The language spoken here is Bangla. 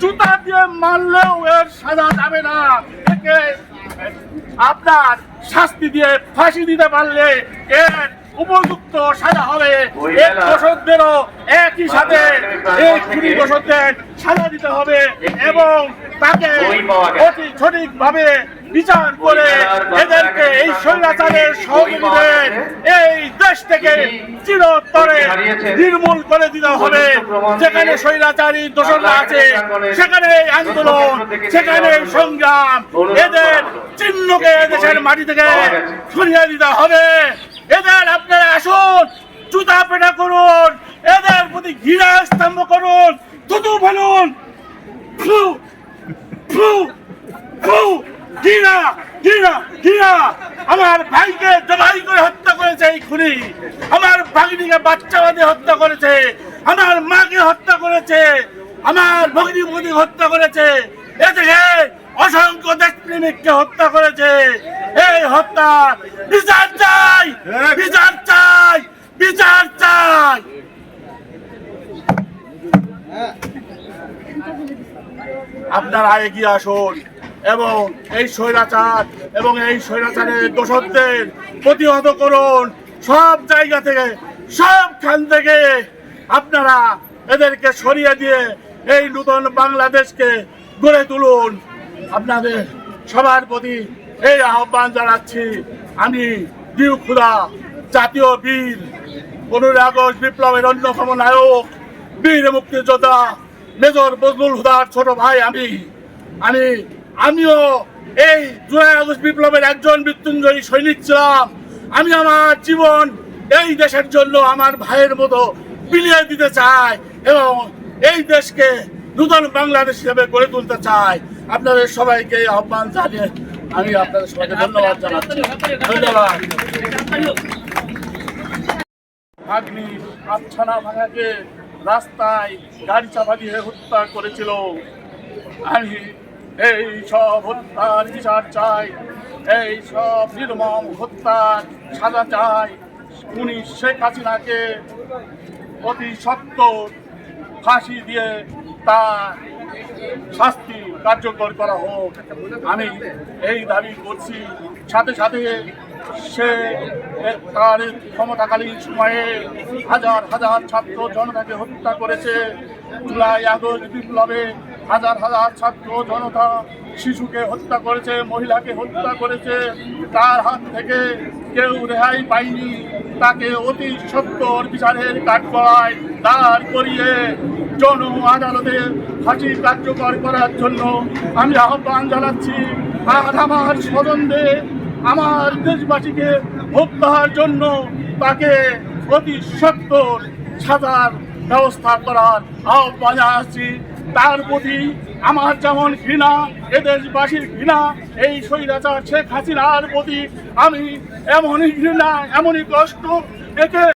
জুতা দিয়ে মারলেও এর সাজা যাবে না। একে আপনার শাস্তি দিয়ে ফাঁসি দিতে পারলে এর উপযুক্ত সাজা হবে। এক দোষকদেরও একই সাথে এই খুনি দোষকদের সাজা দিতে হবে এবং তাকে সঠিকভাবে বিচার করে এদেরকে এই স্বৈরাচারের সহযোগীদের এই দেশ থেকে চিরতরে নির্মূল করে দিতে হবে। যেখানে স্বৈরাচারী দোষরা আছে, সেখানে এই আন্দোলন, সেখানে এই সংগ্রাম, এদের চিহ্নকে দেশের মাটি থেকে সরিয়ে দিতে হবে। এদের আপনারা আসুন, জুতা পেটা করুন, এদের প্রতি ঘৃণা স্তম্ভ করুন থুতু ফেলুন ঘৃণা ঘৃণা ঘৃণা আমার ভাইকে জবাই করে হত্যা করেছে এই খুনি। আমার ভাগিনীকে বাচ্চা বাদে হত্যা করেছে। আমার মাকে হত্যা করেছে। আমার ভগিনী ভগিনী হত্যা করেছে। এ থেকে অসংখ্য দেশপ্রেমিককে হত্যা করেছে। এই হত্যা বিচার চাই বিচার চাই বিচার চাই। আপনার আপনারা এগিয়ে আসুন। এবং এই স্বৈরাচার এবং এই স্বৈরাচারের দোষকদের প্রতিহত করুন। সব জায়গা থেকে সব সবখান থেকে আপনারা এদেরকে সরিয়ে দিয়ে এই নূতন বাংলাদেশকে গড়ে তুলুন। আপনাদের সবার প্রতি এই আহ্বান জানাচ্ছি। আমি দিউ খুদা, জাতীয় বীর আগস্ট বিপ্লবের অন্যতম নায়ক, বীর মুক্তিযোদ্ধা, মেজর বজলুল হুদার ছোট ভাই আমি। আমি আমিও এই জুলাই আগস্ট বিপ্লবের একজন মৃত্যুঞ্জয়ী সৈনিক ছিলাম। আমি আমার জীবন এই দেশের জন্য আমার ভাইয়ের মতো বিলিয়ে দিতে চাই এবং এই দেশকে নূতন বাংলাদেশ হিসেবে গড়ে তুলতে চাই। আপনাদের সবাইকে আহ্বান জানিয়ে আমি আপনাদের সবাইকে ধন্যবাদ জানাচ্ছি। ধন্যবাদ। ভাগ্নি আচ্ছানা ভাঙাকে রাস্তায় গাড়ি চাপা দিয়ে হত্যা করেছিল। আমি এই সব হত্যার বিচার চাই, এই সব নির্মম হত্যার সাজা চাই। উনি শেখ হাসিনাকে অতি সত্তর ফাঁসি দিয়ে তার শাস্তি কার্যকর করা হোক। আমি এই দাবি করছি। সাথে সাথে সে তার ক্ষমতাকালীন সময়ে হাজার হাজার ছাত্র জনতাকে হত্যা করেছে। জুলাই আগস্ট বিপ্লবে হাজার হাজার ছাত্র জনতা শিশুকে হত্যা করেছে, মহিলাকে হত্যা করেছে। তার হাত থেকে কেউ রেহাই পায়নি। তাকে অতি সত্তর বিচারের কাঠগড়ায় দাঁড় করিয়ে জন আদালতে ফাঁসি কার্যকর করার জন্য আমি আহ্বান জানাচ্ছি আর আমার স্বজনদের, আমার দেশবাসীকে হত্যার জন্য তাকে অতি সত্তর সাজার ব্যবস্থা করার আহ্বান জানাচ্ছি। তার প্রতি আমার যেমন ঘৃণা এদেশবাসীর ঘৃণা, এই স্বৈরাচার শেখ হাসিনার প্রতি আমি এমনই ঘৃণা, এমনই কষ্ট, একে